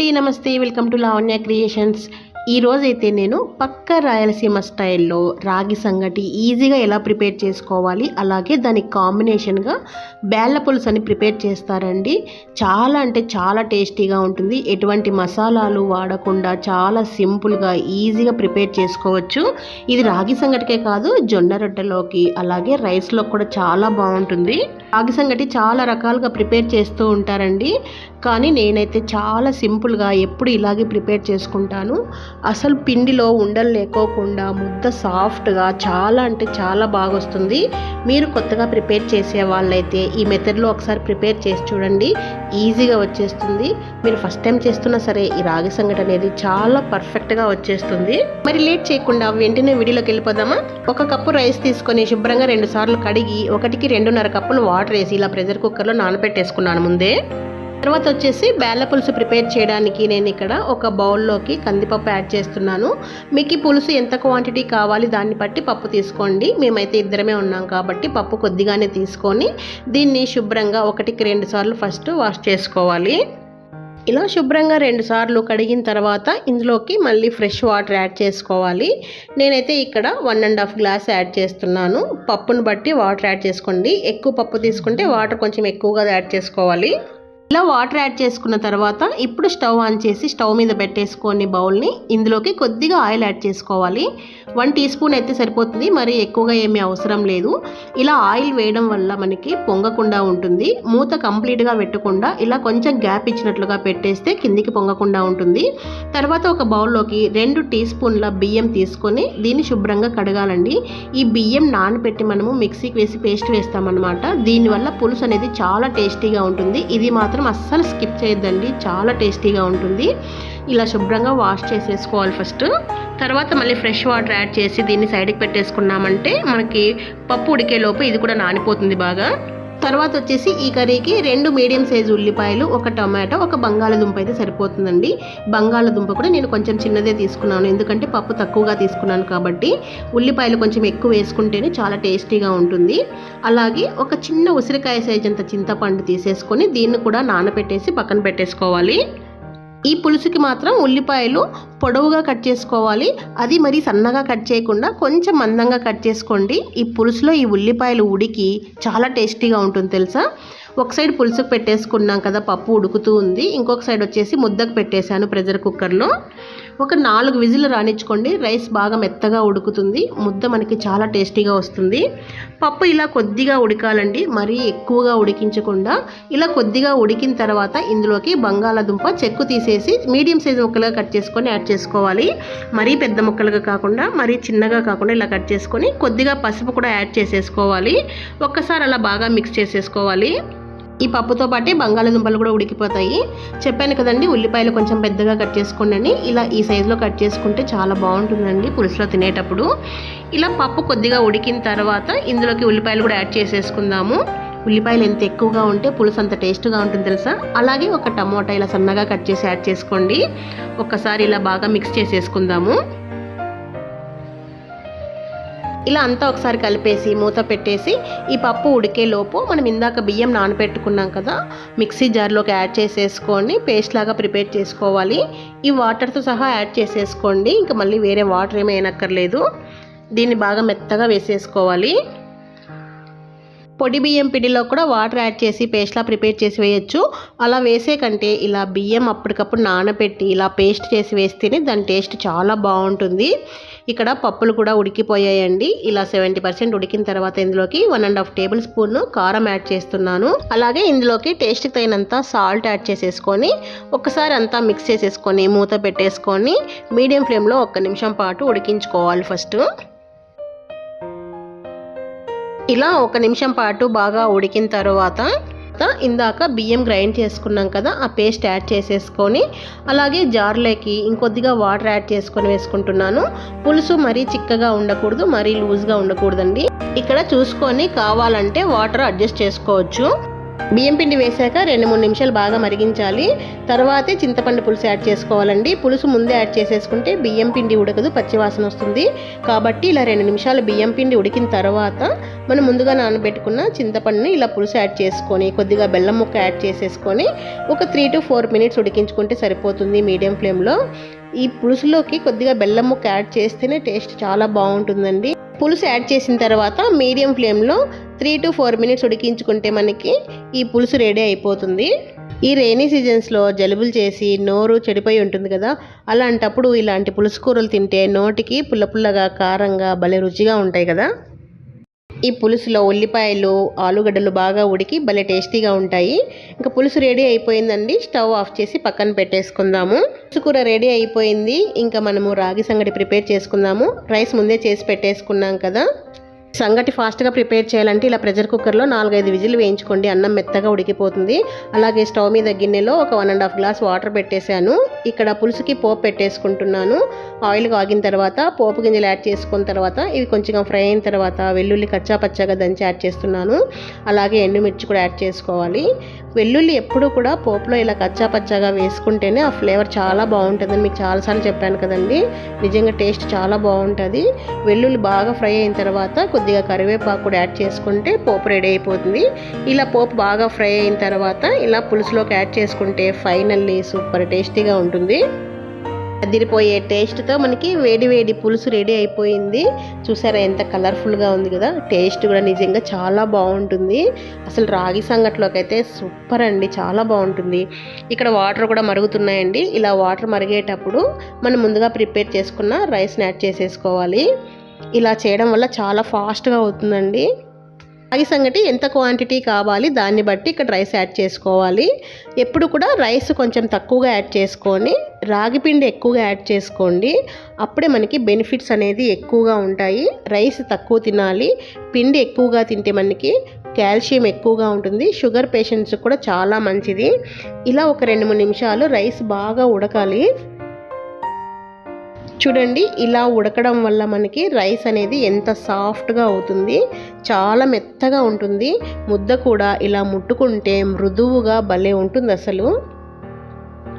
అండి నమస్తే. Welcome to Lavanya creations. ఈరోజైతే నేను పక్క రాయలసీమ స్టైల్లో రాగి సంగటి ఈజీగా ఎలా ప్రిపేర్ చేసుకోవాలి అలాగే దానికి కాంబినేషన్గా బేళ్ళ పులుసు అని ప్రిపేర్ చేస్తారండి. చాలా అంటే చాలా టేస్టీగా ఉంటుంది. ఎటువంటి మసాలాలు వాడకుండా చాలా సింపుల్గా ఈజీగా ప్రిపేర్ చేసుకోవచ్చు. ఇది రాగి సంగటికే కాదు జొన్న రొట్టెలోకి అలాగే రైస్లో కూడా చాలా బాగుంటుంది. రాగి సంగటి చాలా రకాలుగా ప్రిపేర్ చేస్తూ ఉంటారండి. కానీ నేనైతే చాలా సింపుల్గా ఎప్పుడు ఇలాగే ప్రిపేర్ చేసుకుంటాను. అసలు పిండిలో ఉండలు లేకోకుండా ముద్ద సాఫ్ట్గా చాలా అంటే చాలా బాగా వస్తుంది మీరు కొత్తగా ప్రిపేర్ చేసే వాళ్ళైతే ఈ మెథడ్లో ఒకసారి ప్రిపేర్ చేసి చూడండి. ఈజీగా వచ్చేస్తుంది. మీరు ఫస్ట్ టైం చేస్తున్నా సరే ఈ రాగి సంగటి అనేది చాలా పర్ఫెక్ట్గా వచ్చేస్తుంది. మరి లేట్ చేయకుండా వెంటనే వీడియోలోకి వెళ్ళిపోదామా? ఒక కప్పు రైస్ తీసుకొని శుభ్రంగా రెండు సార్లు కడిగి ఒకటికి రెండున్నర కప్పులు వాటర్ వాటర్ వేసి ఇలా ప్రెషర్ కుక్కర్లో నానబెట్టేసుకున్నాను ముందే. తర్వాత వచ్చేసి బేళ్ళ పులుసు ప్రిపేర్ చేయడానికి నేను ఇక్కడ ఒక బౌల్లోకి కందిపప్పు యాడ్ చేస్తున్నాను. మీకు ఈ పులుసు ఎంత క్వాంటిటీ కావాలి దాన్ని బట్టి పప్పు తీసుకోండి. మేమైతే ఇద్దరమే ఉన్నాం కాబట్టి పప్పు కొద్దిగానే తీసుకొని దీన్ని శుభ్రంగా ఒకటికి రెండు సార్లు ఫస్ట్ వాష్ చేసుకోవాలి. ఇలా శుభ్రంగా రెండు సార్లు కడిగిన తర్వాత ఇందులోకి మళ్ళీ ఫ్రెష్ వాటర్ యాడ్ చేసుకోవాలి. నేనైతే ఇక్కడ one and half glass add చేస్తున్నాను. పప్పును బట్టి వాటర్ యాడ్ చేసుకోండి. ఎక్కువ పప్పు తీసుకుంటే వాటర్ కొంచెం ఎక్కువగా యాడ్ చేసుకోవాలి. ఇలా వాటర్ యాడ్ చేసుకున్న తర్వాత ఇప్పుడు స్టవ్ ఆన్ చేసి స్టవ్ మీద పెట్టేసుకొని బౌల్ని ఇందులోకి కొద్దిగా ఆయిల్ యాడ్ చేసుకోవాలి. వన్ టీ స్పూన్ అయితే సరిపోతుంది. మరి ఎక్కువగా ఏమీ అవసరం లేదు. ఇలా ఆయిల్ వేయడం వల్ల మనకి పొంగకుండా ఉంటుంది. మూత కంప్లీట్గా పెట్టకుండా ఇలా కొంచెం గ్యాప్ ఇచ్చినట్లుగా పెట్టేస్తే కిందికి పొంగకుండా ఉంటుంది. తర్వాత ఒక బౌల్లోకి రెండు టీ స్పూన్ల బియ్యం తీసుకొని దీన్ని శుభ్రంగా కడగాలండి. ఈ బియ్యం నానబెట్టి మనము మిక్సీకి వేసి పేస్ట్ వేస్తామన్నమాట. దీనివల్ల పులుసు అనేది చాలా టేస్టీగా ఉంటుంది. ఇది మాత్రం అస్సలు స్కిప్ చేయొద్దండి. చాలా టేస్టీగా ఉంటుంది. ఇలా శుభ్రంగా వాష్ చేసేసుకోవాలి ఫస్ట్. తర్వాత మళ్ళీ ఫ్రెష్ వాటర్ యాడ్ చేసి దీన్ని సైడ్కి పెట్టేసుకున్నామంటే మనకి పప్పు ఉడికే లోపు ఇది కూడా నానిపోతుంది బాగా. తర్వాత వచ్చేసి ఈ కర్రీకి రెండు మీడియం సైజు ఉల్లిపాయలు ఒక టమాటో ఒక బంగాళదుంప అయితే సరిపోతుందండి. బంగాళదుంప కూడా నేను కొంచెం చిన్నదే తీసుకున్నాను. ఎందుకంటే పప్పు తక్కువగా తీసుకున్నాను కాబట్టి ఉల్లిపాయలు కొంచెం ఎక్కువ వేసుకుంటేనే చాలా టేస్టీగా ఉంటుంది. అలాగే ఒక చిన్న ఉసిరికాయ సైజ్ అంత చింతపండు తీసేసుకొని దీన్ని కూడా నానబెట్టేసి పక్కన పెట్టేసుకోవాలి. ఈ పులుసుకి మాత్రం ఉల్లిపాయలు పొడవుగా కట్ చేసుకోవాలి. అది మరి సన్నగా కట్ చేయకుండా కొంచెం మందంగా కట్ చేసుకోండి. ఈ పులుసులో ఈ ఉల్లిపాయలు ఉడికి చాలా టేస్టీగా ఉంటుంది తెలుసా? ఒక సైడ్ పులుసుకు పెట్టేసుకున్నాం కదా పప్పు ఉడుకుతూ ఉంది. ఇంకొక సైడ్ వచ్చేసి ముద్దకు పెట్టేశాను ప్రెషర్ కుక్కర్లో. ఒక నాలుగు విజిల్ రానిచ్చుకోండి. రైస్ బాగా మెత్తగా ఉడుకుతుంది. ముద్ద మనకి చాలా టేస్టీగా వస్తుంది. పప్పు ఇలా కొద్దిగా ఉడకాలండి. మరీ ఎక్కువగా ఉడికించకుండా ఇలా కొద్దిగా ఉడికిన తర్వాత ఇందులోకి బంగాళాదుంప చెక్కు తీసేసి మీడియం సైజ్ ముక్కలుగా కట్ చేసుకొని యాడ్ చేసుకోవాలి. మరీ పెద్ద ముక్కలుగా కాకుండా మరీ చిన్నగా కాకుండా ఇలా కట్ చేసుకొని కొద్దిగా పసుపు కూడా యాడ్ చేసేసుకోవాలి. ఒక్కసారి అలా బాగా మిక్స్ చేసేసుకోవాలి. ఈ పప్పుతో పాటే బంగాళదుంపలు కూడా ఉడికిపోతాయి. చెప్పాను కదండి ఉల్లిపాయలు కొంచెం పెద్దగా కట్ చేసుకోండి ఇలా ఈ సైజులో కట్ చేసుకుంటే చాలా బాగుంటుందండి పులుసులో తినేటప్పుడు. ఇలా పప్పు కొద్దిగా ఉడికిన తర్వాత ఇందులోకి ఉల్లిపాయలు కూడా యాడ్ చేసేసుకుందాము. ఉల్లిపాయలు ఎంత ఎక్కువగా ఉంటే పులుసు అంత టేస్ట్గా ఉంటుంది తెలుసా? అలాగే ఒక టమోటా ఇలా సన్నగా కట్ చేసి యాడ్ చేసుకోండి. ఒక్కసారి ఇలా బాగా మిక్స్ చేసేసుకుందాము. ఇలా అంతా ఒకసారి కలిపేసి మూత పెట్టేసి ఈ పప్పు ఉడికేలోపు మనం ఇందాక బియ్యం నానబెట్టుకున్నాం కదా మిక్సీ జార్లోకి యాడ్ చేసేసుకొని పేస్ట్ లాగా ప్రిపేర్ చేసుకోవాలి. ఈ వాటర్తో సహా యాడ్ చేసేసుకోండి. ఇంకా మళ్ళీ వేరే వాటర్ ఏమీ వేయనక్కర్లేదు. దీన్ని బాగా మెత్తగా వేసేసుకోవాలి. పొడి బియ్యం పిండిలో కూడా వాటర్ యాడ్ చేసి పేస్ట్లా ప్రిపేర్ చేసి వేయచ్చు. అలా వేసే కంటే ఇలా బియ్యం అప్పటికప్పుడు నానబెట్టి ఇలా పేస్ట్ చేసి వేస్తేనే దాని టేస్ట్ చాలా బాగుంటుంది. ఇక్కడ పప్పులు కూడా ఉడికిపోయాయండి. ఇలా సెవెంటీ పర్సెంట్ ఉడికిన తర్వాత ఇందులోకి one and half tablespoon కారం యాడ్ చేస్తున్నాను. అలాగే ఇందులోకి టేస్ట్కి తగినంత సాల్ట్ యాడ్ చేసేసుకొని ఒకసారి అంతా మిక్స్ చేసేసుకొని మూత పెట్టేసుకొని మీడియం ఫ్లేమ్లో ఒక్క నిమిషం పాటు ఉడికించుకోవాలి ఫస్ట్. ఇలా ఒక నిమిషం పాటు బాగా ఉడికిన తర్వాత ఇందాక బియ్యం గ్రైండ్ చేసుకున్నాం కదా ఆ పేస్ట్ యాడ్ చేసేసుకొని అలాగే జార్లోకి ఇంకొద్దిగా వాటర్ యాడ్ చేసుకొని వేసుకుంటున్నాను. పులుసు మరీ చిక్కగా ఉండకూడదు మరీ లూజ్గా ఉండకూడదండి. ఇక్కడ చూసుకొని కావాలంటే వాటర్ అడ్జస్ట్ చేసుకోవచ్చు. బియ్యం పిండి వేశాక రెండు మూడు నిమిషాలు బాగా మరిగించాలి. తర్వాతే చింతపండు పులుసు యాడ్ చేసుకోవాలండి. పులుసు ముందే యాడ్ చేసేసుకుంటే బియ్యం పిండి ఉడకదు పచ్చివాసన వస్తుంది. కాబట్టి ఇలా రెండు నిమిషాలు బియ్యం పిండి ఉడికిన తర్వాత మనం ముందుగా నానబెట్టుకున్న చింతపండుని ఇలా పులుసు యాడ్ చేసుకొని కొద్దిగా బెల్లం ముక్క యాడ్ చేసేసుకొని ఒక త్రీ టు ఫోర్ మినిట్స్ ఉడికించుకుంటే సరిపోతుంది మీడియం ఫ్లేమ్లో. ఈ పులుసులోకి కొద్దిగా బెల్లం ముక్క యాడ్ చేస్తేనే టేస్ట్ చాలా బాగుంటుందండి. పులుసు యాడ్ చేసిన తర్వాత మీడియం ఫ్లేమ్లో త్రీ టు ఫోర్ మినిట్స్ ఉడికించుకుంటే మనకి ఈ పులుసు రెడీ అయిపోతుంది. ఈ రైనీ సీజన్స్లో జలుబులు చేసి నోరు చెడిపోయి ఉంటుంది కదా అలాంటప్పుడు ఇలాంటి పులుసు కూరలు తింటే నోటికి పుల్ల పుల్లగా కారంగా భలే రుచిగా ఉంటాయి కదా. ఈ పులుసులో ఉల్లిపాయలు ఆలుగడ్డలు బాగా ఉడికి భలే టేస్టీగా ఉంటాయి. ఇంకా పులుసు రెడీ అయిపోయిందండి స్టవ్ ఆఫ్ చేసి పక్కన పెట్టేసుకుందాము. పులుసు కూర రెడీ అయిపోయింది ఇంకా మనము రాగి సంగటి ప్రిపేర్ చేసుకుందాము. రైస్ ముందే చేసి పెట్టేసుకున్నాం కదా. సంగటి ఫాస్ట్గా ప్రిపేర్ చేయాలంటే ఇలా ప్రెషర్ కుక్కర్లో నాలుగైదు విజిల్ వేయించుకోండి. అన్నం మెత్తగా ఉడికిపోతుంది. అలాగే స్టవ్ మీద గిన్నెలో ఒక one and half glass water పెట్టేశాను. ఇక్కడ పులుసుకి పోపు పెట్టేసుకుంటున్నాను. ఆయిల్ కాగిన తర్వాత పోపు గింజలు యాడ్ చేసుకున్న తర్వాత ఇవి కొంచెం ఫ్రై అయిన తర్వాత వెల్లుల్లి కచ్చా పచ్చగా దంచి యాడ్ చేస్తున్నాను. అలాగే ఎండుమిర్చి కూడా యాడ్ చేసుకోవాలి. వెల్లుల్లి ఎప్పుడు కూడా పోపులో ఇలా కచ్చా పచ్చగా వేసుకుంటేనే ఆ ఫ్లేవర్ చాలా బాగుంటుందని మీకు చాలాసార్లు చెప్పాను కదండి. నిజంగా టేస్ట్ చాలా బాగుంటుంది. వెల్లుల్లి బాగా ఫ్రై అయిన తర్వాత కొద్దిగా కరివేపాకు కూడా యాడ్ చేసుకుంటే పోపు రెడీ అయిపోతుంది. ఇలా పోపు బాగా ఫ్రై అయిన తర్వాత ఇలా పులుసులోకి యాడ్ చేసుకుంటే ఫైనల్లీ సూపర్ టేస్టీగా ఉంటుంది. అదిరిపోయే టేస్ట్తో మనకి వేడి వేడి పులుసు రెడీ అయిపోయింది. చూసారా ఎంత కలర్ఫుల్గా ఉంది కదా? టేస్ట్ కూడా నిజంగా చాలా బాగుంటుంది. అసలు రాగి సంగట్లోకి అయితే సూపర్ అండి చాలా బాగుంటుంది. ఇక్కడ వాటర్ కూడా మరుగుతున్నాయండి. ఇలా వాటర్ మరిగేటప్పుడు మనం ముందుగా ప్రిపేర్ చేసుకున్న రైస్ని యాడ్ చేసేసుకోవాలి. ఇలా చేయడం వల్ల చాలా ఫాస్ట్గా అవుతుందండి. రాగి సంగటి ఎంత క్వాంటిటీ కావాలి దాన్ని బట్టి ఇక్కడ రైస్ యాడ్ చేసుకోవాలి. ఎప్పుడు కూడా రైస్ కొంచెం తక్కువగా యాడ్ చేసుకొని రాగి పిండి ఎక్కువగా యాడ్ చేసుకోండి. అప్పుడే మనకి బెనిఫిట్స్ అనేది ఎక్కువగా ఉంటాయి. రైస్ తక్కువ తినాలి. పిండి ఎక్కువగా తింటే మనకి కాల్షియం ఎక్కువగా ఉంటుంది. షుగర్ పేషెంట్స్ కూడా చాలా మంచిది. ఇలా ఒక రెండు మూడు నిమిషాలు రైస్ బాగా ఉడకాలి. చూడండి ఇలా ఉడకడం వల్ల మనకి రైస్ అనేది ఎంత సాఫ్ట్గా అవుతుంది చాలా మెత్తగా ఉంటుంది. ముద్ద కూడా ఇలా ముట్టుకుంటే మృదువుగా భలే ఉంటుంది అసలు.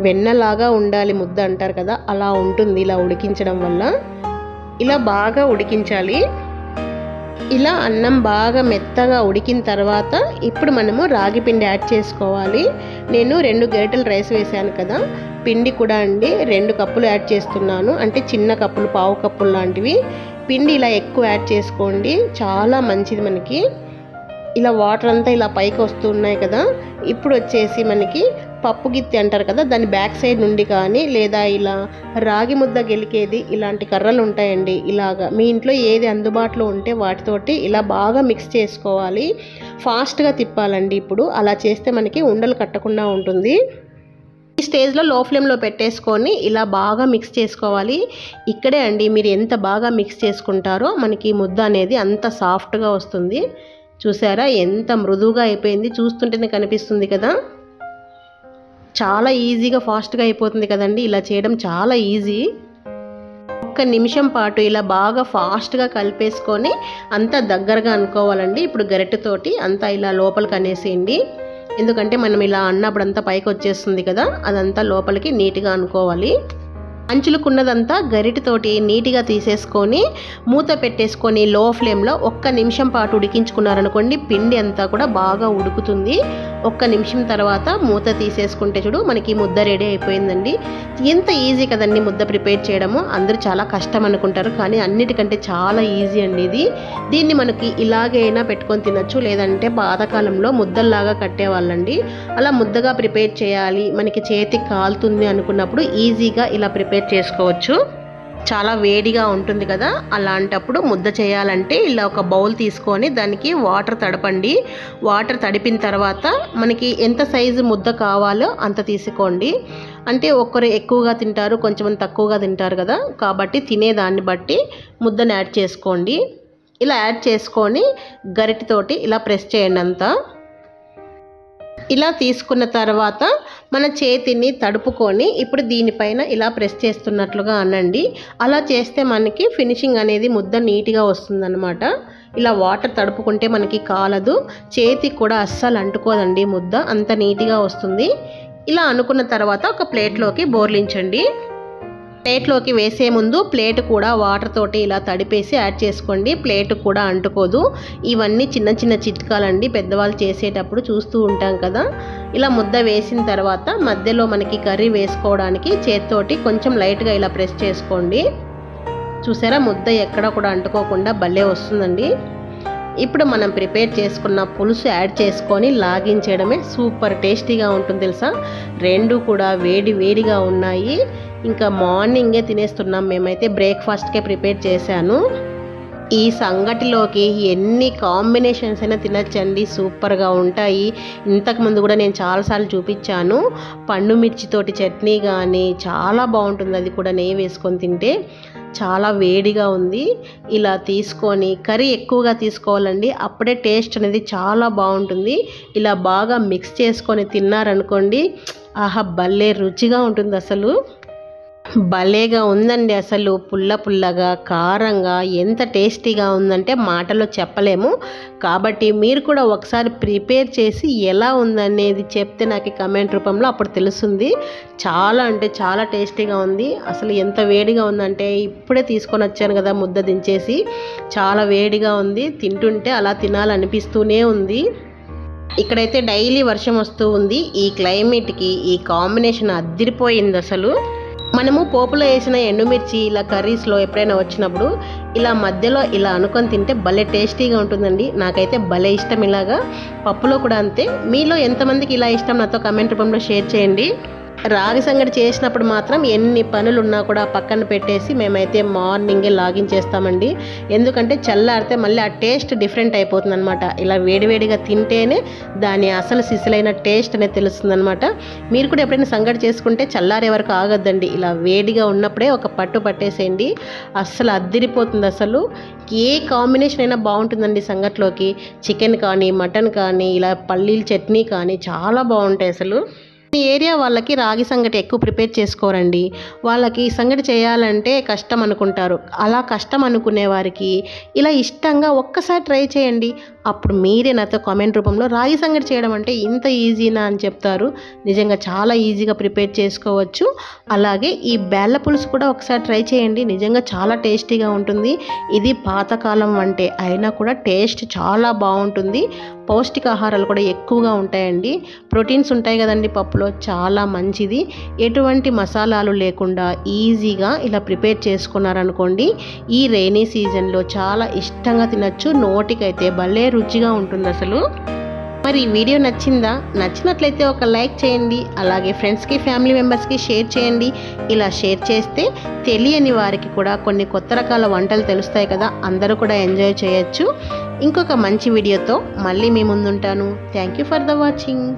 వెన్నలాగా ఉండాలి ముద్ద అంటారు కదా అలా ఉంటుంది ఇలా ఉడికించడం వల్ల. ఇలా బాగా ఉడికించాలి. ఇలా అన్నం బాగా మెత్తగా ఉడికిన తర్వాత ఇప్పుడు మనము రాగి పిండి యాడ్ చేసుకోవాలి. నేను రెండు గరిటెలు రైస్ వేసాను కదా. పిండి కూడా అండి రెండు కప్పులు యాడ్ చేస్తున్నాను. అంటే చిన్న కప్పులు పావు కప్పులు లాంటివి. పిండి ఇలా ఎక్కువ యాడ్ చేసుకోండి. చాలా మంచిది మనకి. ఇలా వాటర్ అంతా ఇలా పైకి వస్తున్నాయి కదా. ఇప్పుడు వచ్చేసి మనకి పప్పు గిత్తి అంటారు కదా దాని బ్యాక్ సైడ్ నుండి కానీ లేదా ఇలా రాగి ముద్ద గెలికేది ఇలాంటి కర్రలు ఉంటాయండి. ఇలాగా మీ ఇంట్లో ఏది అందుబాటులో ఉంటే వాటితోటి ఇలా బాగా మిక్స్ చేసుకోవాలి. ఫాస్ట్గా తిప్పాలండి ఇప్పుడు. అలా చేస్తే మనకి ఉండలు కట్టకుండా ఉంటుంది. ఈ స్టేజ్లో లో ఫ్లేమ్లో పెట్టేసుకొని ఇలా బాగా మిక్స్ చేసుకోవాలి. ఇక్కడే అండి మీరు ఎంత బాగా మిక్స్ చేసుకుంటారో మనకి ముద్ద అనేది అంత సాఫ్ట్గా వస్తుంది. చూసారా? ఎంత మృదువుగా అయిపోయింది. చూస్తుంటేనే కనిపిస్తుంది కదా? చాలా ఈజీగా ఫాస్ట్గా అయిపోతుంది కదండి. ఇలా చేయడం చాలా ఈజీ. ఒక్క నిమిషం పాటు ఇలా బాగా ఫాస్ట్గా కలిపేసుకొని అంతా దగ్గరగా అనుకోవాలండి. ఇప్పుడు గరిటెతోటి అంతా ఇలా లోపలికి అనేసేయండి. ఎందుకంటే మనం ఇలా అన్నప్పుడు అంతా పైకి వచ్చేస్తుంది కదా అదంతా లోపలికి నీట్గా అనుకోవాలి. అంచులకున్నదంతా గరిటతోటి నీట్గా తీసేసుకొని మూత పెట్టేసుకొని లో ఫ్లేమ్లో ఒక్క నిమిషం పాటు ఉడికించుకున్నారనుకోండి పిండి అంతా కూడా బాగా ఉడుకుతుంది. ఒక్క నిమిషం తర్వాత మూత తీసేసుకుంటే చూడు మనకి ముద్ద రెడీ అయిపోయిందండి. ఎంత ఈజీ కదండి ముద్ద ప్రిపేర్ చేయడము. అందరూ చాలా కష్టం అనుకుంటారు కానీ అన్నిటికంటే చాలా ఈజీ అండి ఇది. దీన్ని మనకి ఇలాగైనా పెట్టుకొని తినచ్చు లేదంటే పాతకాలంలో ముద్దల్లాగా కట్టేవాళ్ళండి. అలా ముద్దగా ప్రిపేర్ చేయాలి మనకి చేతికి కాలుతుంది అనుకున్నప్పుడు ఈజీగా ఇలా ప్రిపేర్ చేసుకోవచ్చు. చాలా వేడిగా ఉంటుంది కదా అలాంటప్పుడు ముద్ద చేయాలంటే ఇలా ఒక బౌల్ తీసుకొని దానికి వాటర్ తడపండి. వాటర్ తడిపిన తర్వాత మనకి ఎంత సైజు ముద్ద కావాలో అంత తీసుకోండి. అంటే ఒక్కరు ఎక్కువగా తింటారు కొంచెం తక్కువగా తింటారు కదా కాబట్టి తినేదాన్ని బట్టి ముద్దను యాడ్ చేసుకోండి. ఇలా యాడ్ చేసుకొని గరిటతోటి ఇలా ప్రెస్ చేయండి అంతా. ఇలా తీసుకున్న తర్వాత మన చేతిని తడుపుకొని ఇప్పుడు దీనిపైన ఇలా ప్రెస్ చేస్తున్నట్లుగా అనండి. అలా చేస్తే మనకి ఫినిషింగ్ అనేది ముద్ద నీట్గా వస్తుందన్నమాట. ఇలా వాటర్ తడుపుకుంటే మనకి కాలదు. చేతికి కూడా అస్సలు అంటుకోదండి ముద్ద. అంత నీట్గా వస్తుంది. ఇలా అనుకున్న తర్వాత ఒక ప్లేట్లోకి బోర్లించండి. ప్లేట్లోకి వేసే ముందు ప్లేట్ కూడా వాటర్ తోటి ఇలా తడిపేసి యాడ్ చేసుకోండి. ప్లేట్ కూడా అంటుకోదు. ఇవన్నీ చిన్న చిన్న చిట్కాలండి. పెద్దవాళ్ళు చేసేటప్పుడు చూస్తూ ఉంటాం కదా. ఇలా ముద్ద వేసిన తర్వాత మధ్యలో మనకి కర్రీ వేసుకోవడానికి చేత్తోటి కొంచెం లైట్గా ఇలా ప్రెస్ చేసుకోండి. చూసారా? ముద్ద ఎక్కడ కూడా అంటుకోకుండా భలే వస్తుందండి. ఇప్పుడు మనం ప్రిపేర్ చేసుకున్న పులుసు యాడ్ చేసుకొని లాగించడమే సూపర్ టేస్టీగా ఉంటుంది తెలుసా? రెండు కూడా వేడి వేడిగా ఉన్నాయి. ఇంకా మార్నింగే తినేస్తున్నాం. మేమైతే బ్రేక్ఫాస్ట్కే ప్రిపేర్ చేశాను. ఈ సంగటిలోకి ఎన్ని కాంబినేషన్స్ అయినా తినచ్చండి. సూపర్గా ఉంటాయి. ఇంతకుముందు కూడా నేను చాలాసార్లు చూపించాను. పండు మిర్చితోటి చట్నీ కానీ చాలా బాగుంటుంది. అది కూడా నెయ్యి వేసుకొని తింటే చాలా వేడిగా ఉంది. ఇలా తీసుకొని కర్రీ ఎక్కువగా తీసుకోవాలండి. అప్పుడే టేస్ట్ అనేది చాలా బాగుంటుంది. ఇలా బాగా మిక్స్ చేసుకొని తిన్నారనుకోండి ఆహా భలే రుచిగా ఉంటుంది అసలు. భలేగా ఉందండి అసలు. పుల్ల పుల్లగా కారంగా ఎంత టేస్టీగా ఉందంటే మాటలో చెప్పలేము. కాబట్టి మీరు కూడా ఒకసారి ప్రిపేర్ చేసి ఎలా ఉందనేది చెప్తే నాకు కమెంట్ రూపంలో అప్పుడు తెలుస్తుంది. చాలా అంటే చాలా టేస్టీగా ఉంది. అసలు ఎంత వేడిగా ఉందంటే ఇప్పుడే తీసుకొని వచ్చాను కదా ముద్ద దించేసి. చాలా వేడిగా ఉంది. తింటుంటే అలా తినాలనిపిస్తూనే ఉంది. ఇక్కడైతే డైలీ వర్షం వస్తూ ఉంది. ఈ క్లైమేట్కి ఈ కాంబినేషన్ అద్దిరిపోయింది అసలు. మనము పోపులో వేసిన ఎండుమిర్చి ఇలా కర్రీస్లో ఎప్పుడైనా వచ్చినప్పుడు ఇలా మధ్యలో ఇలా అనుకొని తింటే భలే టేస్టీగా ఉంటుందండి. నాకైతే భలే ఇష్టం ఇలాగా. పప్పులో కూడా అంతే. మీలో ఎంతమందికి ఇలా ఇష్టం? నాతో కమెంట్ రూపంలో షేర్ చేయండి. రాగి సంగటి చేసినప్పుడు మాత్రం ఎన్ని పనులు ఉన్నా కూడా పక్కన పెట్టేసి మేమైతే మార్నింగే లాగిన్ చేస్తామండి. ఎందుకంటే చల్లారితే మళ్ళీ ఆ టేస్ట్ డిఫరెంట్ అయిపోతుంది అనమాట ఇలా వేడివేడిగా తింటేనే దాని అసలు సిసలైన టేస్ట్ అనేది తెలుస్తుంది అనమాట మీరు కూడా ఎప్పుడైనా సంగటి చేసుకుంటే చల్లారే వరకు ఆగద్దండి. ఇలా వేడిగా ఉన్నప్పుడే ఒక పట్టు పట్టేసేయండి. అస్సలు అద్దిరిపోతుంది అసలు. ఏ కాంబినేషన్ అయినా బాగుంటుందండి సంగట్లోకి. చికెన్ కానీ మటన్ కానీ ఇలా పల్లీల చట్నీ కానీ చాలా బాగుంటాయి అసలు. మీ ఏరియా వాళ్ళకి రాగి సంగటి ఎక్కువ ప్రిపేర్ చేసుకోరండి. వాళ్ళకి సంగటి చేయాలంటే కష్టం అనుకుంటారు. అలా కష్టం అనుకునే వారికి ఇలా ఇష్టంగా ఒక్కసారి ట్రై చేయండి. అప్పుడు మీరే నాతో కామెంట్ రూపంలో రాగి సంగటి చేయడం అంటే ఇంత ఈజీనా అని చెప్తారు. నిజంగా చాలా ఈజీగా ప్రిపేర్ చేసుకోవచ్చు. అలాగే ఈ బెల్ల పులుసు కూడా ఒకసారి ట్రై చేయండి. నిజంగా చాలా టేస్టీగా ఉంటుంది. ఇది పాతకాలం వంటే అయినా కూడా టేస్ట్ చాలా బాగుంటుంది. పౌష్టికాహారాలు కూడా ఎక్కువగా ఉంటాయండి. ప్రోటీన్స్ ఉంటాయి కదండి పప్పులో. చాలా మంచిది. ఎటువంటి మసాలాలు లేకుండా ఈజీగా ఇలా ప్రిపేర్ చేసుకున్నారనుకోండి ఈ రైనీ సీజన్లో చాలా ఇష్టంగా తినచ్చు. నోటికైతే భలే రుచిగా ఉంటుంది అసలు. మరి ఈ వీడియో నచ్చిందా? నచ్చినట్లయితే ఒక లైక్ చేయండి అలాగే ఫ్రెండ్స్కి ఫ్యామిలీ మెంబర్స్కి షేర్ చేయండి. ఇలా షేర్ చేస్తే తెలియని వారికి కూడా కొన్ని కొత్త రకాల వంటలు తెలుస్తాయి కదా అందరూ కూడా ఎంజాయ్ చేయొచ్చు. ఇంకొక మంచి వీడియోతో మళ్ళీ మీ ముందుంటాను. Thank you for the watching.